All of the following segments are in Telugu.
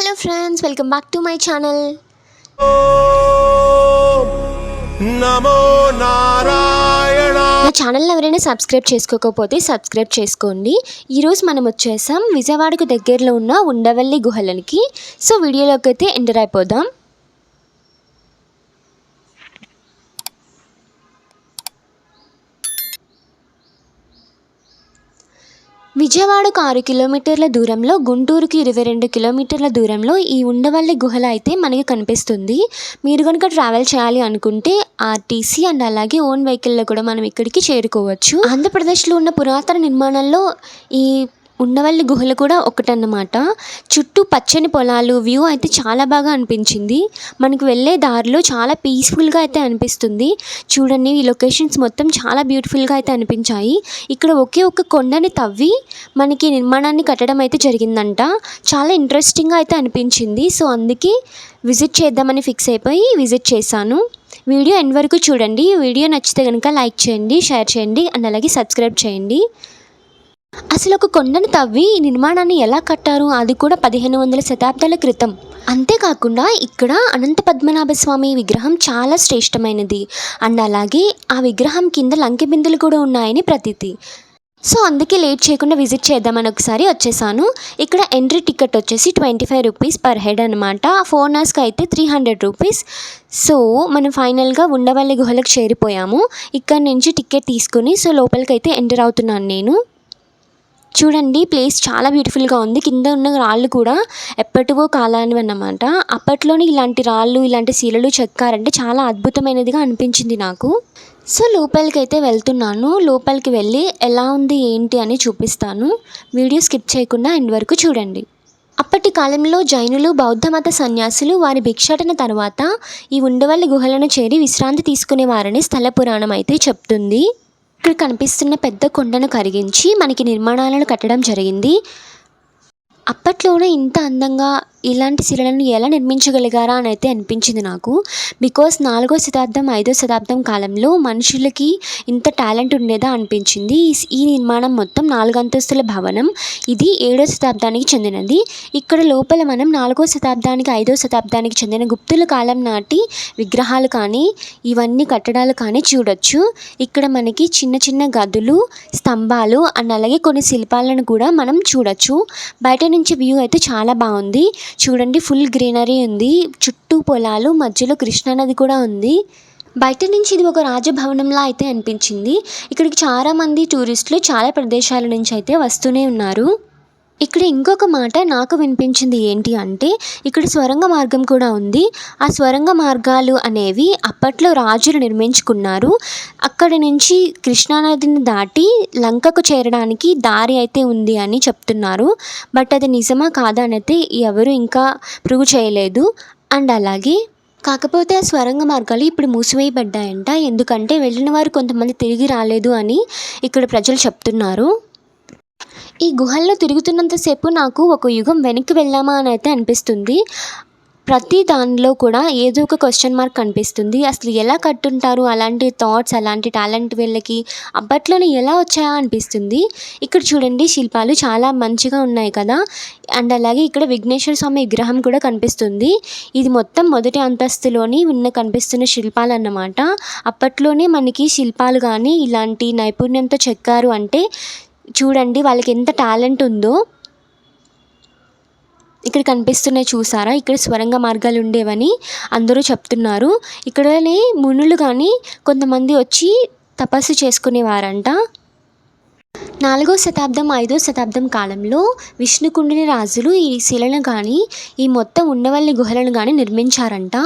Hello friends welcome back to my channel. నమో నారాయణ. నా ఛానల్ ఎవరైనా సబ్స్క్రైబ్ చేసుకోకపోతే సబ్స్క్రైబ్ చేసుకోండి. ఈరోజు మనం వచ్చేసాం విజయవాడకు దగ్గరలో ఉన్న ఉండవల్లి గుహలనికి సో వీడియోలోకి అయితే ఎంటర్ అయిపోదాం. విజయవాడకు ఆరు కిలోమీటర్ల దూరంలో గుంటూరుకి ఇరవై రెండు కిలోమీటర్ల దూరంలో ఈ ఉండవల్లి గుహల అయితే మనకి కనిపిస్తుంది. మీరు కనుక ట్రావెల్ చేయాలి అనుకుంటే ఆర్టీసీ అండ్ అలాగే ఓన్ వెహికల్లో కూడా మనం ఇక్కడికి చేరుకోవచ్చు. ఆంధ్రప్రదేశ్లో ఉన్న పురాతన నిర్మాణాల్లో ఈ ఉండవల్లి గుహలు కూడా ఒకటన్నమాట. చుట్టూ పచ్చని పొలాలు వ్యూ అయితే చాలా బాగా అనిపించింది. మనకు వెళ్ళే దారిలో చాలా పీస్ఫుల్గా అయితే అనిపిస్తుంది. చూడండి ఈ లొకేషన్స్ మొత్తం చాలా బ్యూటిఫుల్గా అయితే అనిపించాయి. ఇక్కడ ఒకే ఒక కొండని తవ్వి మనకి నిర్మాణాన్ని కట్టడం అయితే జరిగిందంట. చాలా ఇంట్రెస్టింగ్గా అయితే అనిపించింది. సో అందుకే విజిట్ చేద్దామని ఫిక్స్ అయిపోయి విజిట్ చేశాను. వీడియో ఎండ్ వరకు చూడండి. వీడియో నచ్చితే కనుక లైక్ చేయండి షేర్ చేయండి అండ్ అలాగే సబ్స్క్రైబ్ చేయండి. అసలు ఒక కొండను తవ్వి ఈ నిర్మాణాన్ని ఎలా కట్టారు? అది కూడా పదిహేను వందల శతాబ్దాల క్రితం. అంతేకాకుండా ఇక్కడ అనంత పద్మనాభ స్వామి విగ్రహం చాలా శ్రేష్టమైనది. అండ్ అలాగే ఆ విగ్రహం కింద లంకె బిందులు కూడా ఉన్నాయని ప్రతీతి. సో అందుకే లేట్ చేయకుండా విజిట్ చేద్దామని ఒకసారి వచ్చేసాను. ఇక్కడ ఎంట్రీ టికెట్ వచ్చేసి twenty five rupees per head అనమాట ఫోర్నర్స్కి అయితే త్రీ హండ్రెడ్ రూపీస్. సో మనం ఫైనల్గా ఉండవల్లి గుహలకు చేరిపోయాము. ఇక్కడ నుంచి టికెట్ తీసుకుని సో లోపలికి అయితే ఎంటర్ అవుతున్నాను నేను. చూడండి ప్లేస్ చాలా బ్యూటిఫుల్గా ఉంది. కింద ఉన్న రాళ్ళు కూడా ఎప్పటివో కాలానివి అన్నమాట అప్పట్లోనే ఇలాంటి రాళ్ళు ఇలాంటి శీలలు చెక్కారంటే చాలా అద్భుతమైనదిగా అనిపించింది నాకు. సో లోపలికి అయితే వెళ్తున్నాను. లోపలికి వెళ్ళి ఎలా ఉంది ఏంటి అని చూపిస్తాను. వీడియో స్కిప్ చేయకుండా ఎండ్ వరకు చూడండి. అప్పటి కాలంలో జైనులు బౌద్ధమత సన్యాసులు వారి భిక్షాటన తర్వాత ఈ ఉండవల్లి గుహలను చేరి విశ్రాంతి తీసుకునేవారని స్థల పురాణం అయితే చెప్తుంది. ఇక్కడ కనిపిస్తున్న పెద్ద కొండను కరిగించి మనకి నిర్మాణాలను కట్టడం జరిగింది. అప్పట్లోనే ఇంత అందంగా ఇలాంటి శిలలను ఎలా నిర్మించగలిగారా అని అయితే అనిపించింది నాకు. బికాస్ నాలుగో శతాబ్దం ఐదో శతాబ్దం కాలంలో మనుషులకి ఇంత టాలెంట్ ఉండేదా అనిపించింది. ఈ- నిర్మాణం మొత్తం నాలుగు అంతస్తుల భవనం. ఇది ఏడో శతాబ్దానికి చెందినది. ఇక్కడ లోపల మనం నాలుగో శతాబ్దానికి ఐదో శతాబ్దానికి చెందిన గుప్తుల కాలం నాటి విగ్రహాలు కానీ ఇవన్నీ కట్టడాలు కానీ చూడొచ్చు. ఇక్కడ మనకి చిన్న చిన్న గదులు స్తంభాలు అండ్ అలాగే కొన్ని శిల్పాలను కూడా మనం చూడొచ్చు. బయట నుంచి వ్యూ అయితే చాలా బాగుంది. చూడండి ఫుల్ గ్రీనరీ ఉంది. చుట్టూ పొలాలు మధ్యలో కృష్ణానది కూడా ఉంది. బయట నుంచి ఇది ఒక రాజభవనంలా అయితే అనిపించింది. ఇక్కడికి చాలామంది టూరిస్టులు చాలా ప్రదేశాల నుంచి అయితే వస్తూనే ఉన్నారు. ఇక్కడ ఇంకొక మాట నాకు వినిపించింది ఏంటి అంటే ఇక్కడ స్వరంగ మార్గం కూడా ఉంది. ఆ స్వరంగ మార్గాలు అనేవి అప్పట్లో రాజులు నిర్మించుకున్నారు. అక్కడి నుంచి కృష్ణానదిని దాటి లంకకు చేరడానికి దారి అయితే ఉంది అని చెప్తున్నారు. బట్ అది నిజమా కాదా అని ఎవరు ఇంకా ప్రూవ్ చేయలేదు. అండ్ అలాగే కాకపోతే ఆ స్వరంగ మార్గాలు ఇప్పుడు మూసివేయబడ్డాయంట. ఎందుకంటే వెళ్ళిన వారు కొంతమంది తిరిగి రాలేదు అని ఇక్కడ ప్రజలు చెప్తున్నారు. ఈ గుహల్లో తిరుగుతున్నంతసేపు నాకు ఒక యుగం వెనక్కి వెళ్ళామా అని అయితే అనిపిస్తుంది. ప్రతి దానిలో కూడా ఏదో ఒక క్వశ్చన్ మార్క్ కనిపిస్తుంది. అసలు ఎలా కట్టుంటారు? అలాంటి థాట్స్ అలాంటి టాలెంట్ వీళ్ళకి అప్పట్లోనే ఎలా వచ్చాయా అనిపిస్తుంది. ఇక్కడ చూడండి శిల్పాలు చాలా మంచిగా ఉన్నాయి కదా. అండ్ అలాగే ఇక్కడ విఘ్నేశ్వర స్వామి విగ్రహం కూడా కనిపిస్తుంది. ఇది మొత్తం మొదటి అంతస్తులోని ఉన్న కనిపిస్తున్న శిల్పాలు అన్నమాట. అప్పట్లోనే మనకి శిల్పాలు కానీ ఇలాంటి నైపుణ్యంతో చెక్కారు అంటే చూడండి వాళ్ళకి ఎంత టాలెంట్ ఉందో. ఇక్కడ కనిపిస్తున్నాయి చూసారా? ఇక్కడ స్వరంగ మార్గాలు ఉండేవని అందరూ చెప్తున్నారు. ఇక్కడనే మునులు కానీ కొంతమంది వచ్చి తపస్సు చేసుకునేవారంట. నాలుగో శతాబ్దం ఐదో శతాబ్దం కాలంలో విష్ణుకుండిని రాజులు ఈ శిలను కానీ ఈ మొత్తం ఉండవల్లి గుహలను కానీ నిర్మించారంట.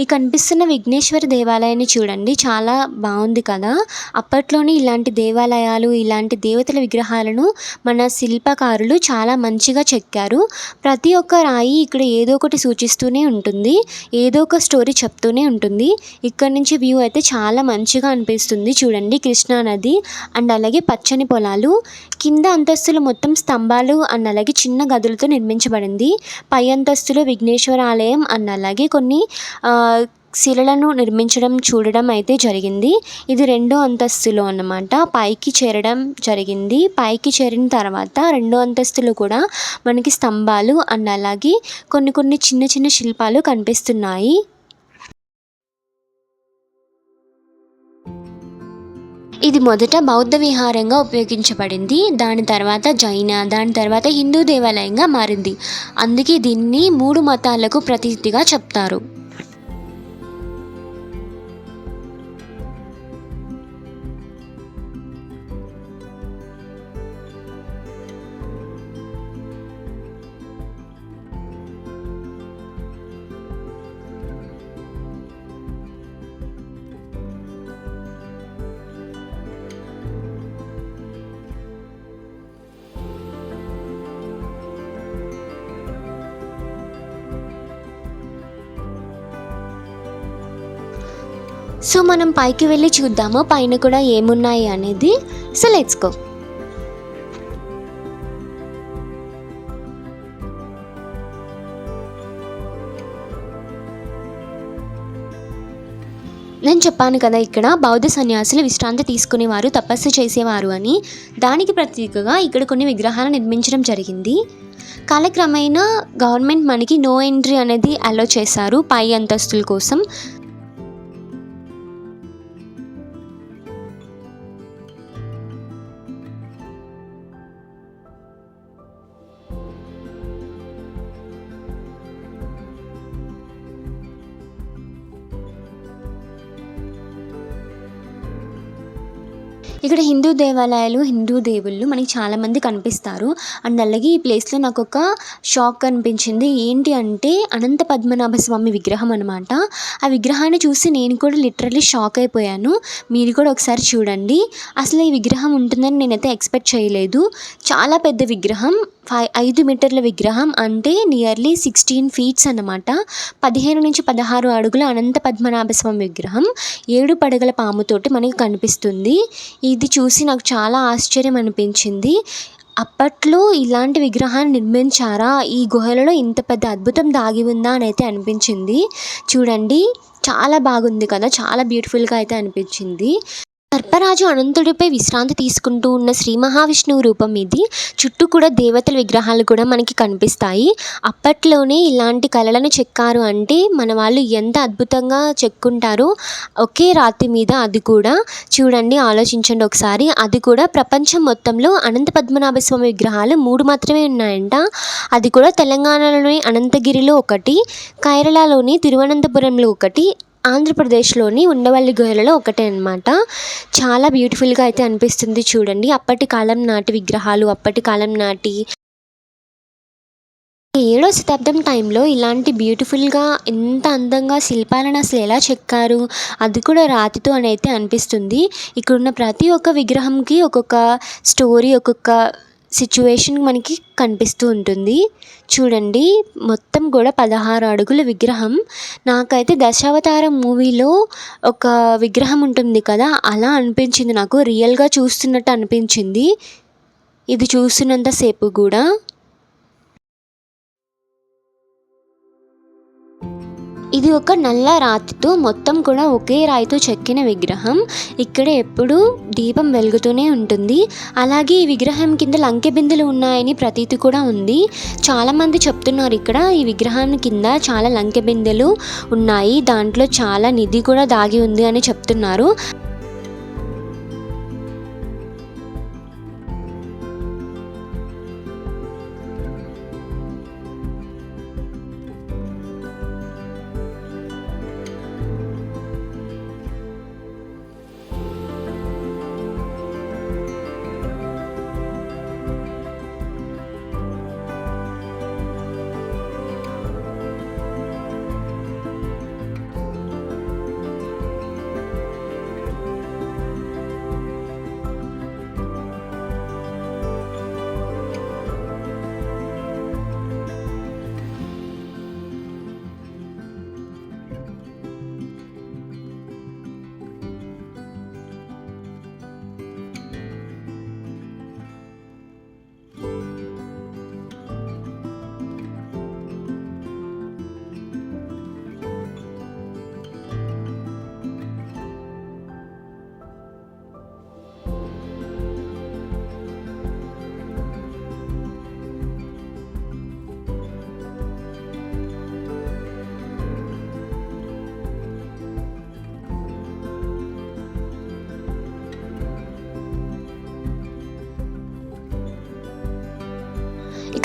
ఈ కనిపిస్తున్న విఘ్నేశ్వర దేవాలయాన్ని చూడండి చాలా బాగుంది కదా. అప్పట్లోనే ఇలాంటి దేవాలయాలు ఇలాంటి దేవతల విగ్రహాలను మన శిల్పకారులు చాలా మంచిగా చెక్కారు. ప్రతి ఒక్క రాయి ఇక్కడ ఏదో ఒకటి సూచిస్తూనే ఉంటుంది ఏదో ఒక స్టోరీ చెప్తూనే ఉంటుంది. ఇక్కడ నుంచి వ్యూ అయితే చాలా మంచిగా అనిపిస్తుంది. చూడండి కృష్ణా నది అండ్ అలాగే పచ్చని పొలాలు. కింద అంతస్తులు మొత్తం స్తంభాలు అండ్ అలాగే చిన్న గదులతో నిర్మించబడింది. పై అంతస్తులో విఘ్నేశ్వర ఆలయం అండ్ అలాగే కొన్ని శిలలను నిర్మించడం చూడడం అయితే జరిగింది. ఇది రెండో అంతస్తులో అన్నమాట. పైకి చేరడం జరిగింది. పైకి చేరిన తర్వాత రెండో అంతస్తులో కూడా మనకి స్తంభాలు అండ్ అలాగే కొన్ని కొన్ని చిన్న చిన్న శిల్పాలు కనిపిస్తున్నాయి. ఇది మొదట బౌద్ధ విహారంగా ఉపయోగించబడింది. దాని తర్వాత జైన దాని తర్వాత హిందూ దేవాలయంగా మారింది. అందుకే దీన్ని మూడు మతాలకు ప్రతీతిగా చెప్తారు. సో మనం పైకి వెళ్ళి చూద్దాము? పైన కూడా ఏమున్నాయి అనేది? సో లెట్స్ గో నేను చెప్పాను కదా ఇక్కడ బౌద్ధ సన్యాసులు విశ్రాంతి తీసుకునేవారు తపస్సు చేసేవారు అని. దానికి ప్రతీకగా ఇక్కడ కొన్ని విగ్రహాలు నిర్మించడం జరిగింది. కాలక్రమేణా గవర్నమెంట్ మనకి నో ఎంట్రీ అనేది అలో చేశారు పై అంతస్తుల కోసం. ఇక్కడ హిందూ దేవాలయాలు హిందూ దేవుళ్ళు మనకి చాలామంది కనిపిస్తారు. అండ్ అలాగే ఈ ప్లేస్లో నాకు ఒక షాక్ అనిపించింది. ఏంటి అంటే అనంత పద్మనాభ స్వామి విగ్రహం అనమాట ఆ విగ్రహాన్ని చూసి నేను కూడా లిటరలీ షాక్ అయిపోయాను. మీరు కూడా ఒకసారి చూడండి. అసలు ఈ విగ్రహం ఉంటుందని నేనైతే ఎక్స్పెక్ట్ చేయలేదు. చాలా పెద్ద విగ్రహం. ఫైవ్ ఐదు మీటర్ల విగ్రహం అంటే నియర్లీ సిక్స్టీన్ ఫీట్స్ అన్నమాట. పదిహేను నుంచి పదహారు అడుగుల అనంత పద్మనాభ స్వామి విగ్రహం. ఏడు పడగల పాముతోటి మనకి కనిపిస్తుంది. ఇది చూసి నాకు చాలా ఆశ్చర్యం అనిపించింది. అప్పట్లో ఇలాంటి విగ్రహాన్ని నిర్మించారా? ఈ గుహలలో ఇంత పెద్ద అద్భుతం దాగి ఉందా అని అయితే అనిపించింది. చూడండి చాలా బాగుంది కదా చాలా బ్యూటిఫుల్గా అయితే అనిపించింది. సర్పరాజు అనంతుడిపై విశ్రాంతి తీసుకుంటూ ఉన్న శ్రీ మహావిష్ణువు రూపం ఇది చుట్టూ కూడా దేవతల విగ్రహాలు కూడా మనకి కనిపిస్తాయి. అప్పట్లోనే ఇలాంటి కళలను చెక్కారు అంటే మన వాళ్ళు ఎంత అద్భుతంగా చెక్కుంటారో ఒకే రాతి మీద అది కూడా చూడండి ఆలోచించండి ఒకసారి. అది కూడా ప్రపంచం మొత్తంలో అనంత పద్మనాభ స్వామి విగ్రహాలు మూడు మాత్రమే ఉన్నాయంట. అది కూడా తెలంగాణలోని అనంతగిరిలో ఒకటి కేరళలోని తిరువనంతపురంలో ఒకటి ఆంధ్రప్రదేశ్లోని ఉండవల్లి గుహలలో ఒకటే అనమాట చాలా బ్యూటిఫుల్గా అయితే అనిపిస్తుంది చూడండి. అప్పటి కాలం నాటి విగ్రహాలు అప్పటి కాలం నాటి ఏడో శతాబ్దం టైంలో ఇలాంటి బ్యూటిఫుల్గా ఎంత అందంగా శిల్పాలను అసలు ఎలా చెక్కారు? అది కూడా రాతితో అని అయితే అనిపిస్తుంది. ఇక్కడున్న ప్రతి ఒక్క విగ్రహంకి ఒక్కొక్క స్టోరీ ఒక్కొక్క సిచ్యువేషన్ మనకి కనిపిస్తూ ఉంటుంది. చూడండి మొత్తం కూడా పదహారు అడుగుల విగ్రహం. నాకైతే దశావతారం మూవీలో ఒక విగ్రహం ఉంటుంది కదా అలా అనిపించింది నాకు. రియల్గా చూస్తున్నట్టు అనిపించింది. ఇది చూస్తున్నంతసేపు కూడా. ఇది ఒక నల్ల రాతితో మొత్తం కూడా ఒకే రాయితో చెక్కిన విగ్రహం ఇక్కడ ఎప్పుడూ దీపం వెలుగుతూనే ఉంటుంది. అలాగే ఈ విగ్రహం కింద లంకె బిందులు ఉన్నాయని ప్రతీతి కూడా ఉంది. చాలామంది చెప్తున్నారు ఇక్కడ ఈ విగ్రహం కింద చాలా లంకె బిందెలు ఉన్నాయి. దాంట్లో చాలా నిధి కూడా దాగి ఉంది అని చెప్తున్నారు.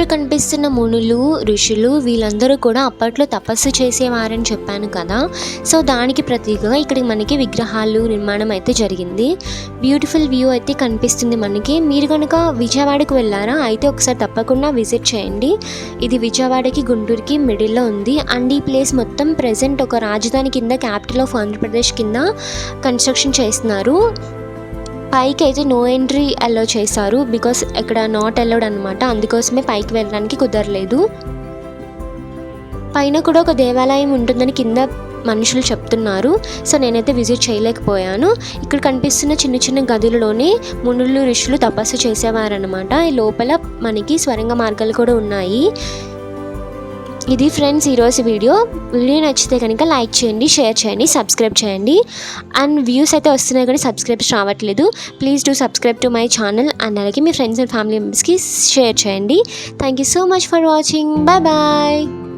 ఇక్కడ కనిపిస్తున్న మునులు ఋషులు వీళ్ళందరూ కూడా అప్పట్లో తపస్సు చేసేవారని చెప్పాను కదా. సో దానికి ప్రతీకగా ఇక్కడ మనకి విగ్రహాలు నిర్మాణం అయితే జరిగింది. బ్యూటిఫుల్ వ్యూ అయితే కనిపిస్తుంది మనకి. మీరు కనుక విజయవాడకు వెళ్ళారా అయితే ఒకసారి తప్పకుండా విజిట్ చేయండి. ఇది విజయవాడకి గుంటూరుకి మిడిల్లో ఉంది. అండ్ ఈ ప్లేస్ మొత్తం ప్రజెంట్ ఒక రాజధాని కింద క్యాపిటల్ ఆఫ్ ఆంధ్రప్రదేశ్ కింద కన్స్ట్రక్షన్ చేస్తున్నారు. పైకి అయితే నో ఎంట్రీ అలో చేశారు బికాస్ ఇక్కడ నాట్ అలౌడ్ అనమాట అందుకోసమే పైకి వెళ్ళడానికి కుదరలేదు. పైన కూడా ఒక దేవాలయం ఉంటుందని కింద మనుషులు చెప్తున్నారు. సో నేనైతే విజిట్ చేయలేకపోయాను. ఇక్కడ కనిపిస్తున్న చిన్న చిన్న గదులలోనే మునులు ఋషులు తపస్సు చేసేవారనమాట ఈ లోపల మనకి స్వరంగ మార్గాలు కూడా ఉన్నాయి. ఇది ఫ్రెండ్స్ ఈరోజు వీడియో. వీడియో నచ్చితే కనుక లైక్ చేయండి షేర్ చేయండి సబ్స్క్రైబ్ చేయండి. అండ్ వ్యూస్ అయితే వస్తున్నాయి కానీ సబ్స్క్రైబ్స్ రావట్లేదు. Please do subscribe to my channel and అలాగే మీ ఫ్రెండ్స్ అండ్ ఫ్యామిలీ మెంబర్స్కి షేర్ చేయండి. Thank you so much for watching. Bye bye.